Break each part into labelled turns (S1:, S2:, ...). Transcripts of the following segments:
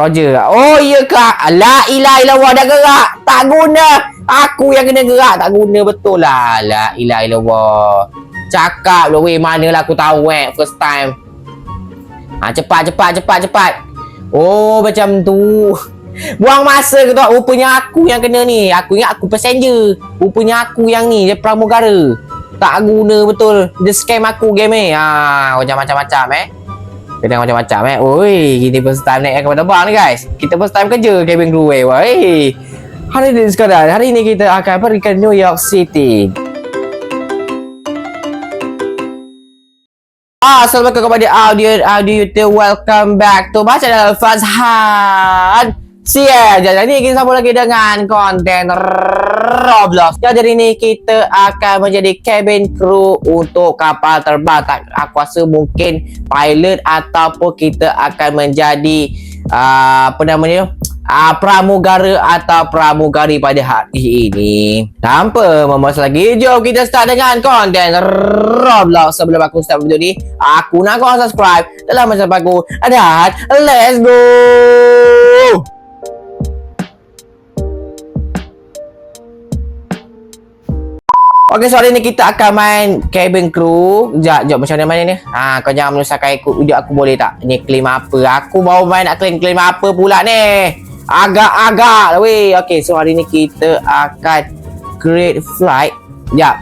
S1: Roger. Oh, iya kak. La ilah ilah wah dah gerak. Tak guna. Aku yang kena gerak. Tak guna betul lah. La ilah ilah wah. Cakap lah weh. Manalah aku tahu eh. First time. Ha, cepat, cepat, cepat, cepat. Oh, macam tu. Buang masa ke tak? Rupanya aku yang kena ni. Aku ingat aku passenger. Rupanya aku yang ni. Dia pramugara. Tak guna betul. Dia scam aku game ni. Ha, macam macam-macam eh. Kena macam-macam eh. Oi, kita first time naik kapal terbang ni guys. Kita first time kerja cabin crew eh. Woi. Hari ni sekadar. Hari ni kita akan pergi ke New York City. Ah, Assalamualaikum kepada audio audio YouTube. Welcome back to my channel Fazhan. Sia, jadi ni kita sambung lagi dengan konten Roblox. Jadi hari ni kita akan menjadi cabin crew untuk kapal terbang. Tak, aku rasa mungkin pilot ataupun kita akan menjadi uh, apa namanya? Uh, pramugara atau pramugari pada hari ini. Tanpa membahas lagi, jom kita start dengan konten Roblox. Sebelum aku start video ni, aku nak kau subscribe dalam macam aku. Dan let's go! Okey, so hari ni kita akan main cabin crew. Sekejap, sekejap macam mana main ni? Ha, kau jangan menyusahkan ikut video aku boleh tak? Ni claim apa? Aku baru main nak claim-claim apa pula ni? Agak-agak weh. Okey, so hari ni kita akan create flight. Sekejap.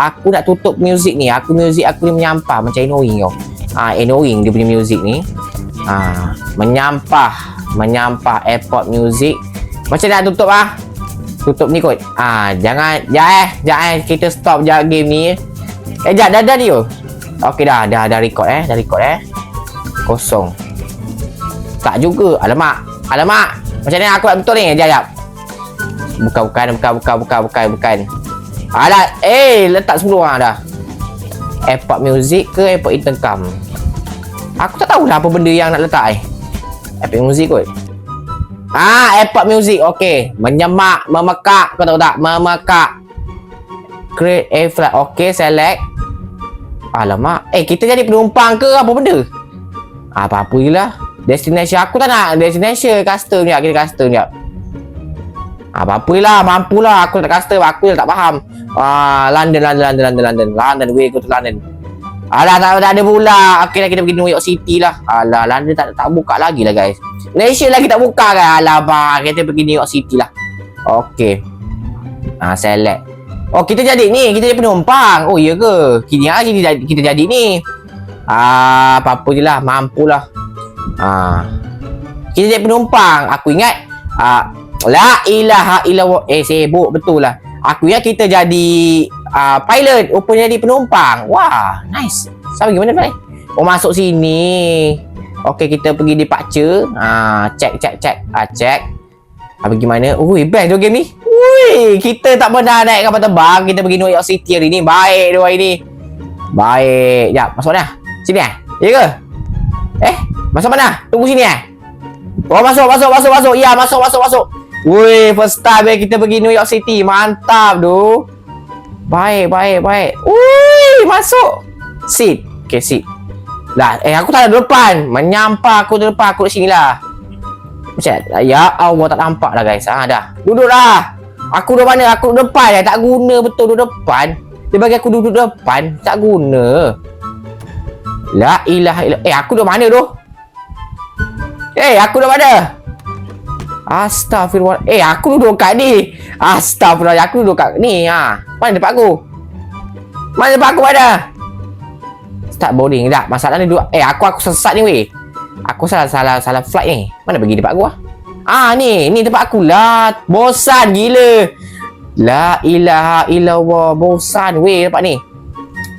S1: Aku nak tutup music ni. Aku music aku ni menyampah macam annoying tau. Ha, annoying dia punya music ni. Ha, menyampah. Menyampah airport music. Macam nak tutup ah? Tutup ni kot. Ah, jangan jangan eh, jangan eh. kita stop je game ni. Eh, jap dah dah dia. Okey dah, dah dah record eh, dah record eh. Kosong. Tak juga. Alamak. Alamak. Macam ni aku nak betul ni. Jap jap. Bukan bukan bukan bukan bukan bukan bukan. Alah, eh letak 10 orang dah. Airport music ke airport intercom? Aku tak tahu lah apa benda yang nak letak eh. Airport music kot. Ah, airport music. Okey. Menyemak, memekak. Kau tahu tak? Memekak. Create a flight. Okey, select. Alamak. Eh, kita jadi penumpang ke apa benda? Apa-apa je lah. Destination aku tak nak. Destination custom ni. Kita custom ni. Apa-apa lah. Mampulah. Aku tak custom. Aku tak faham. Ah, London, London, London, London, London. London. We go to London. Alah, tak, tak ada pula. Okey lah, kita pergi New York City lah. Alah, London tak, tak buka lagi lah, guys. Malaysia lagi tak buka kan? Alamak, kita pergi New York City lah. Okey. Ah, select. Oh, kita jadi ni. Kita jadi penumpang. Oh, iya ke? Kini aja kita, kita jadi ni. Ah, apa-apa je lah. Mampulah. Ah. Kita jadi penumpang. Aku ingat. Ah, la ilaha illallah. Eh, sibuk betul lah. Aku ingat kita jadi uh, pilot. Rupanya jadi penumpang. Wah, nice. Sama gimana ni? Oh, masuk sini. Okey, kita pergi departure. Ah, check, check, check. Ah, check. Ah, pergi mana? Ui, best tu game ni. Ui, kita tak pernah naik kapal terbang. Kita pergi New York City hari ni. Baik dua hari ni. Baik. Jap, masuk mana? Sini eh? Ya ke? Eh, masuk mana? Tunggu sini eh? Oh, masuk, masuk, masuk, masuk. Ya, masuk, masuk, masuk. Wih, first time eh kita pergi New York City. Mantap tu. Baik, baik, baik. Wih, masuk. Seat. Okay, seat. Lah, eh aku tak ada depan. Menyampah aku di depan. Aku di sini lah. Macam, ya Allah tak nampak lah guys. Ah, dah. Duduk lah. Aku duduk mana? Aku duduk depan lah. Tak guna betul duduk depan. Dia bagi aku duduk depan. Tak guna. La ilaha ilah. Eh, aku duduk mana tu? Eh, aku duduk mana? Astagfirullah. Eh, aku duduk kat ni. Astagfirullah. Aku duduk kat ni. Ha. Mana tempat aku? Mana tempat aku ada? Start boarding. Tak, masalah ni duduk. Eh, aku aku sesat ni weh. Aku salah salah salah flight ni. Mana pergi tempat aku ah? Ah, ni. Ni tempat aku lah. Bosan gila. La ilaha illallah. Bosan weh tempat ni.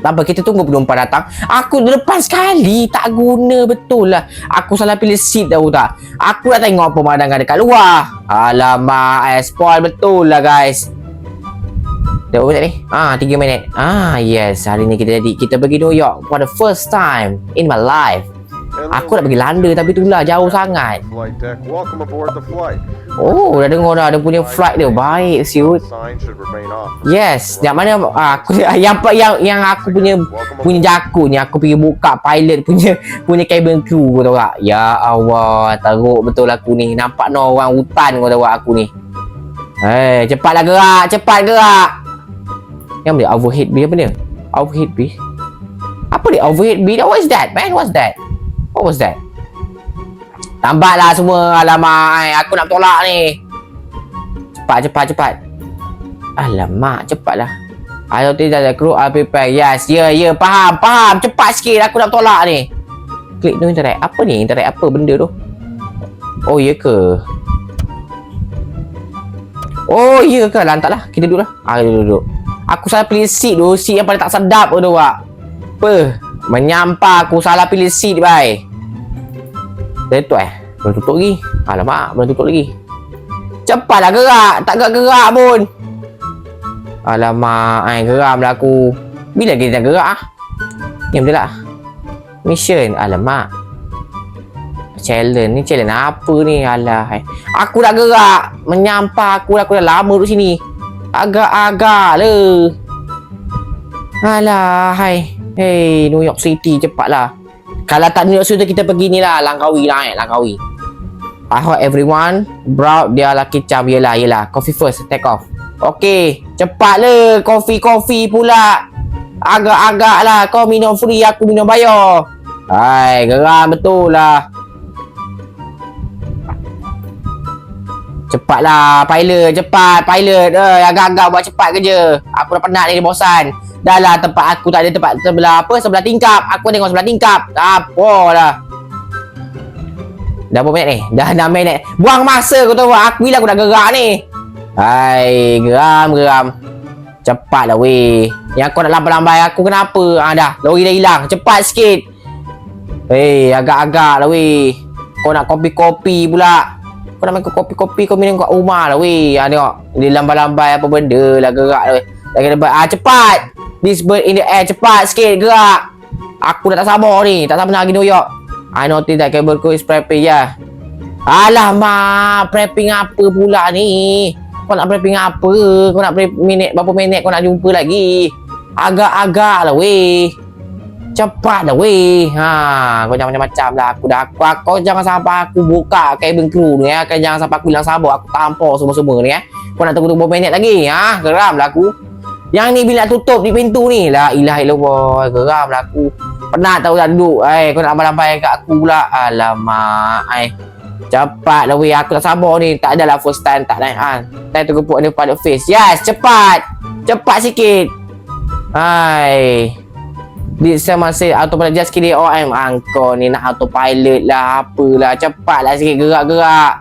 S1: Apa, kita tunggu penumpang datang. Aku depan sekali. Tak guna betul lah. Aku salah pilih seat tahu tak. Aku nak tengok pemandangan dekat luar. Alamak, eh, spoil betul lah guys. Dah berapa ni? Ah, 3 minit. Ah, yes. Hari ni kita jadi kita pergi New York for the first time in my life. Aku nak pergi London tapi itulah jauh sangat. Oh, dah dengar dah dia punya flight dia baik siut. Yes, yang mana ah, aku yang yang yang aku punya punya jaku ni aku pergi buka pilot punya punya cabin crew kau tahu tak? Ya Allah, teruk betul aku ni. Nampak no orang hutan kau tahu aku ni. Hei, cepatlah gerak, cepat gerak. Yang dia overhead B apa dia? Overhead B. Apa dia overhead B? What was that, man? What's that? What was that? Lambatlah semua. Alamak, aku nak tolak ni. Cepat, cepat, cepat. Alamak, cepatlah. Ayo tidak ada kru are prepare. Yes, ya, yeah, ya, yeah, faham, faham. Cepat sikit aku nak tolak ni. Klik tu interact. Apa ni? Interact apa benda tu? Oh, ya ke? Oh, ya ke? Lantaklah. Kita duduk lah. Ah, duduk, duduk. Aku salah pilih seat tu. Seat yang paling tak sedap tu. Apa? Menyampah aku salah pilih seat, bye. Dah tutup eh? Belum tutup lagi. Alamak, belum tutup lagi. Cepatlah gerak. Tak gerak-gerak pun. Alamak, ai geram lah aku. Bila kita gerak ah? Ni betul tak? Mission. Alamak. Challenge ni challenge apa ni? Alah. Aku nak gerak. Menyampah aku aku dah lama duduk sini. Agak-agak le. Alah, hai. Hey, New York City cepatlah. Kalau tak New York City kita pergi ni lah Langkawi lah eh, Langkawi. I hope everyone brought dia lucky charm yelah yelah. Coffee first, take off. Okey, cepat le. Kopi-kopi pula. Agak-agak lah. Kau minum free, aku minum bayar. Hai, geram betul lah. Cepatlah, pilot. Cepat, pilot. Eh, agak-agak buat cepat kerja. Aku dah penat ni, bosan. Dah lah, tempat aku tak ada tempat sebelah apa? Sebelah tingkap. Aku tengok sebelah tingkap. Apa lah. Dah berapa minit ni? Dah 6 minit. Buang masa kau tahu. Aku bilang aku nak gerak ni. Hai, geram, geram. Cepatlah weh. Yang kau nak lambai-lambai aku kenapa? Ah dah, lori dah hilang. Cepat sikit. Hei, agak-agak lah weh. Kau nak kopi-kopi pula. Kau nak main kopi-kopi kau minum kat rumah lah weh. Ah tengok. Dia lambai-lambai apa benda lah gerak lah weh. Dah kena. Ah cepat. This bird in the air. Cepat sikit gerak. Aku dah tak sabar ni. Tak sabar nak pergi New York. I notice that cable crew is prepping ya. Alamak, prepping apa pula ni? Kau nak prepping apa? Kau nak prep minit berapa minit kau nak jumpa lagi? Agak-agak lah weh. Cepat lah weh. Ha, kau jangan macam-macam lah. Aku dah aku, kau jangan sampai aku buka cabin crew ni ya. Kau jangan sampai aku hilang sabar. Aku tampar semua-semua ni ya. Kau nak tunggu-tunggu minit lagi? Ha, geram lah aku. Yang ni bila tutup di pintu ni. La ilah illallah. Geram lah aku. Penat tahu tak duduk. Eh, kau nak lambai kat aku pula. Alamak. Eh. Cepat lah weh. Aku tak sabar ni. Tak adalah first time tak naik. Ha. Time tu kepuk ni pada face. Yes, cepat. Cepat sikit. Hai. Did someone say autopilot just kidding oh I'm angkor ni nak autopilot lah apalah cepatlah sikit gerak-gerak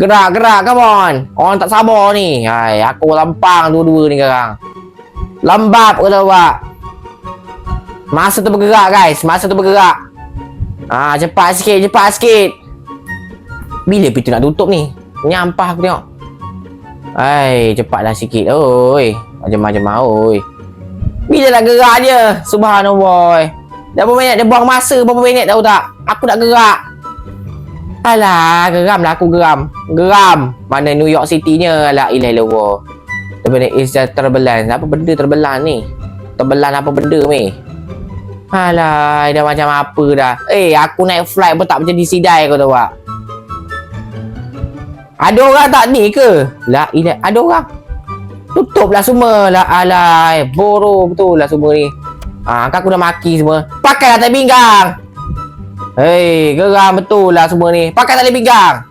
S1: gerak-gerak come on orang tak sabar ni hai aku lampang dua-dua ni sekarang lembab kau tahu tak masa tu bergerak guys masa tu bergerak ah cepat sikit cepat sikit bila pintu nak tutup ni nyampah aku tengok hai cepatlah sikit oi macam-macam oi bila nak gerak dia? Subhanallah. Dah berapa minit dia buang masa berapa minit tahu tak? Aku nak gerak. Alah, geram lah aku geram. Geram. Mana New York City-nya? Alah, ilah ilah. Benda is just terbelan. Apa benda terbelan ni? Terbelan apa benda ni? Alah, dah macam apa dah. Eh, aku naik flight pun tak macam di sidai kau tahu tak? Ada orang tak ni ke? Lah, ilah. Ada orang. Tutuplah semua lah alai Boro betul lah semua ni Ah, kan aku dah maki semua Pakailah tali pinggang Hei geram betul lah semua ni Pakai tali pinggang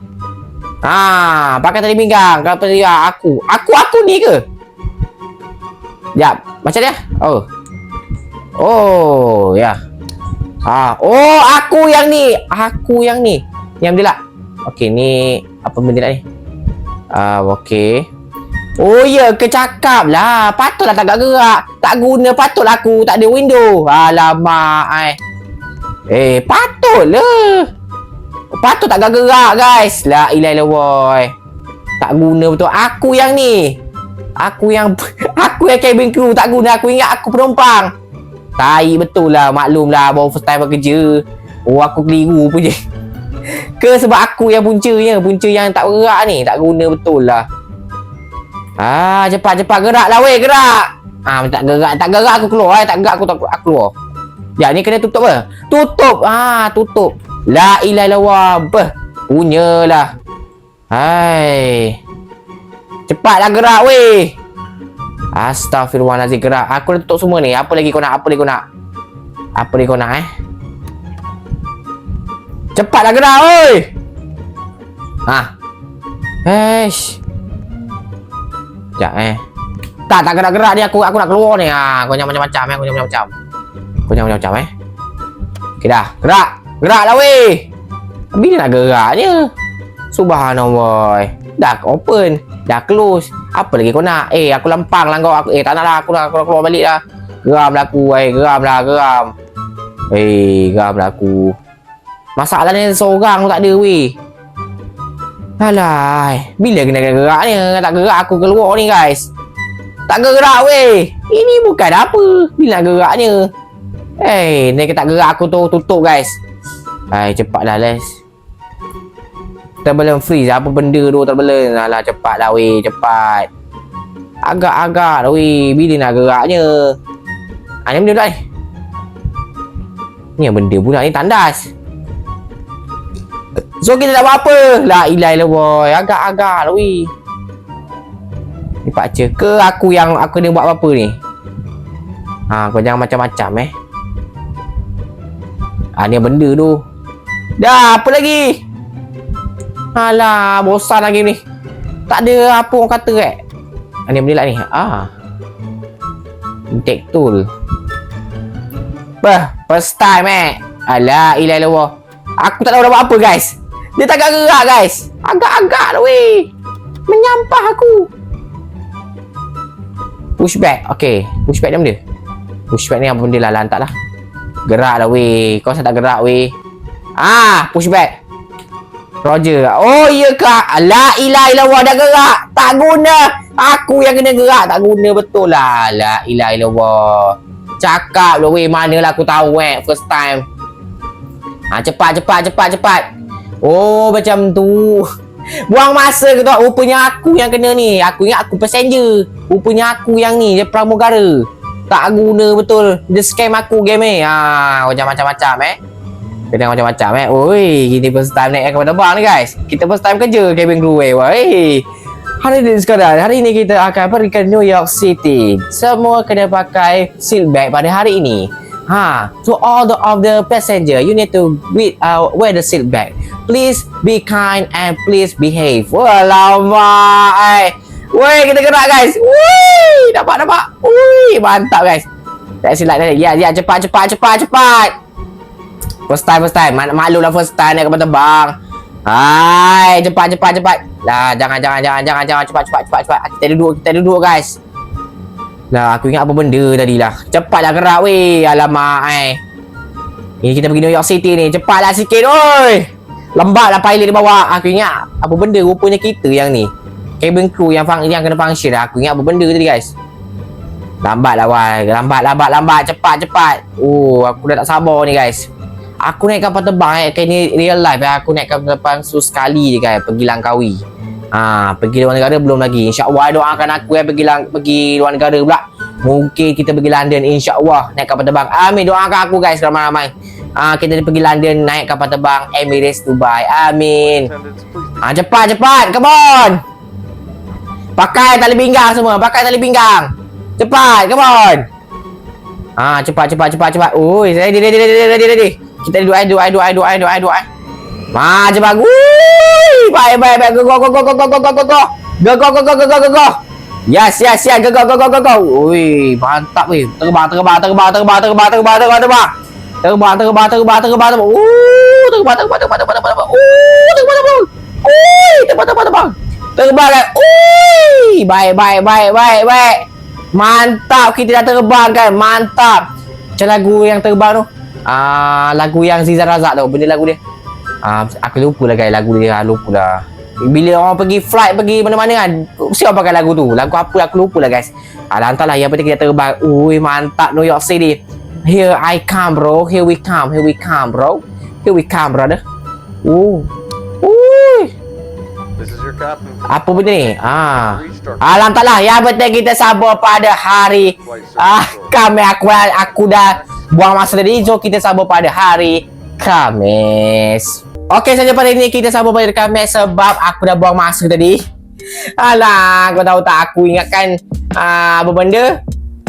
S1: Ah, pakai tali pinggang Kalau tadi ah, aku Aku aku ni ke? Sekejap Macam dia? Oh Oh ya Ah, oh aku yang ni Aku yang ni Yang dia lah Okey ni Apa benda ni Ah, uh, okey Oh ya, kecakap lah. Patutlah tak gerak. Tak guna, patutlah aku tak ada window. Alamak, ai. Eh, patutlah. Patut tak gerak, guys. La ilaha illallah. Tak guna betul. Aku yang ni. Aku yang aku yang cabin crew tak guna. Aku ingat aku penumpang. Tai betul lah. Maklum lah. Baru first time bekerja. Oh aku keliru pun je Ke sebab aku yang puncanya Punca yang tak bergerak ni Tak guna betul lah Ah cepat cepat gerak lah weh gerak Ah tak gerak tak gerak aku keluar eh. Tak gerak aku tak aku keluar Ya ni kena tutup apa? Tutup Ah tutup La ilaha illallah Apa? Punyalah. Hai. Cepatlah gerak weh. Astaghfirullahaladzim gerak. Aku dah tutup semua ni. Apa lagi kau nak? Apa lagi kau nak? Apa lagi kau nak eh? Cepatlah gerak oi Ha. Eish. Sekejap eh. Tak tak gerak-gerak ni. Aku aku nak keluar ni. Ha, Kau jangan macam-macam eh. Kau jangan macam-macam Kau jangan macam-macam eh. Okay dah. Gerak Gerak lah weh. Bila nak geraknya. Subhanallah. Dah open. Dah close. Apa lagi kau nak? Eh aku lempang lah kau. Aku, Eh tak nak lah. Aku nak, aku nak keluar balik lah. Geram lah aku Eh geram lah geram. Eh geram lah aku. Masalah ni seorang tak ada weh. Alah Bila kena gerak ni Tak gerak aku keluar ni guys. Tak gerak weh. Ini bukan apa. Bila geraknya? Eh Ni tak gerak aku tu tutup guys Hai cepatlah les. Terbelum freeze. Apa benda tu terbelum Alah cepatlah weh. Cepat. Agak-agak lah weh. Bila nak geraknya? Ah, ni benda pula ni. Ni benda pula ni tandas. So kita tak buat apa? La ilaha illallah. Agak-agak lah weh. Ni pakcik ke aku yang aku kena buat apa-apa ni? Ha kau jangan macam-macam eh. Ha ni benda tu Dah apa lagi Alah bosan lagi ni Tak ada apa orang kata eh Ha ni benda lah ni Ah Intake tool Bah, first time eh. Alah, ilah ilah Aku tak tahu nak buat apa guys. Dia tak gerak guys. Agak-agak lah weh. Menyampah aku. Pushback. Okay. Pushback ni benda. Pushback ni apa benda lah. Lantak lah. Gerak lah weh. Kau tak gerak weh. Ah, pushback. Roger. Oh, iya kak. La ilah ilah dah gerak. Tak guna. Aku yang kena gerak. Tak guna betul lah. La ilah ilah Cakap lah weh. Manalah aku tahu eh. First time. Ha, cepat, cepat, cepat, cepat. Oh, macam tu. Buang masa ke tu. Rupanya aku yang kena ni. Aku ingat aku passenger. Rupanya aku yang ni. Dia pramugara. Tak guna betul. Dia scam aku game ni. Ha, macam macam-macam eh. Kena macam-macam eh. Oi, gini first time naik kapal terbang ni guys. Kita first time kerja cabin crew eh. Woi. Hari ini sekadar, hari ini kita akan pergi ke New York City. Semua kena pakai seat belt pada hari ini. Ha, to all the of the passenger, you need to with, uh, wear the seat belt. Please be kind and please behave. Walamak, eh. Woi, kita gerak guys. Woi, dapat dapat. Woi, mantap guys. Tak silap tadi. Ya, ya, cepat, cepat, cepat, cepat. First time, first time. Mak malu lah first time naik kapal terbang. Hai, cepat, cepat, cepat. Lah, jangan, jangan, jangan, jangan, jangan. Cepat, cepat, cepat, cepat. Kita duduk, kita duduk guys. Lah, aku ingat apa benda tadi lah. Cepatlah gerak weh. Alamak, eh. Ini kita pergi New York City ni. Cepatlah sikit, oi. Lambatlah pilot di bawah. Aku ingat apa benda rupanya kita yang ni. Cabin crew yang fang yang kena function. Aku ingat apa benda tadi guys. Lambatlah wai. Lambat, lambat, lambat. Cepat, cepat. Oh, aku dah tak sabar ni guys. Aku naik kapal terbang eh. Kayak ni real life eh. Aku naik kapal terbang su sekali je guys. Pergi Langkawi. Ha, pergi luar negara belum lagi. InsyaAllah doakan aku eh pergi lang pergi luar negara pula. Mungkin kita pergi London insyaAllah naik kapal terbang. Amin doakan aku guys ramai-ramai. Ah kita pergi London naik kapal terbang Emirates Dubai. Amin. Ah cepat cepat. Come on. Pakai tali pinggang semua. Pakai tali pinggang. Cepat. Come on. Ah cepat cepat cepat cepat. Oi, ready ready ready ready ready. Kita duduk ai duduk ai duduk ai duduk ai duduk ai duduk ai. Ma cepat. Wui! Baik baik baik. Go go go go go go go go go go. Go go go go go go go. Yes yes yes. Go go go go go go. Ui, mantap weh. Terbang terbang terbang terbang terbang terbang terbang terbang. Terbang terbang terbang terbang terbang. Uh, terbang terbang terbang terbang terbang terbang. Uh, terbang terbang. Ui, terbang terbang terbang. Terbang kan. Ui, baik baik baik baik baik. Mantap kita dah terbang kan. Mantap. Macam lagu yang terbang tu. Ah, lagu yang Zizan Razak tu. Benda lagu dia. Ah, aku lupa lah guys lagu dia. Ah, lupa lah. Bila orang pergi flight pergi mana-mana kan Mesti orang pakai lagu tu Lagu apa aku lupa lah guys ah, Lantarlah yang penting kita terbang Ui mantap New York City Here I come bro Here we come Here we come bro Here we come, brother. Oh. Ui.
S2: This is your captain.
S1: Apa benda ni? Ah. Alam tak lah. Yang penting kita sabar pada hari Ah, kami aku aku dah buang masa tadi. So kita sabar pada hari Khamis. Okey saja pada ini kita sabar pada hari Khamis sebab aku dah buang masa tadi. Alah, kau tahu tak aku ingatkan ah, apa benda?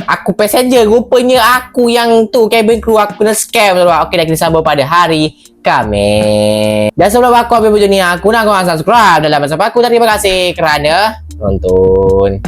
S1: Aku passenger Rupanya aku yang tu Cabin crew Aku kena scam tu Okey dah kita sabar pada hari Khamis Dan sebelum aku ambil video ni Aku nak korang subscribe Dan lama sampai aku Terima kasih kerana Nonton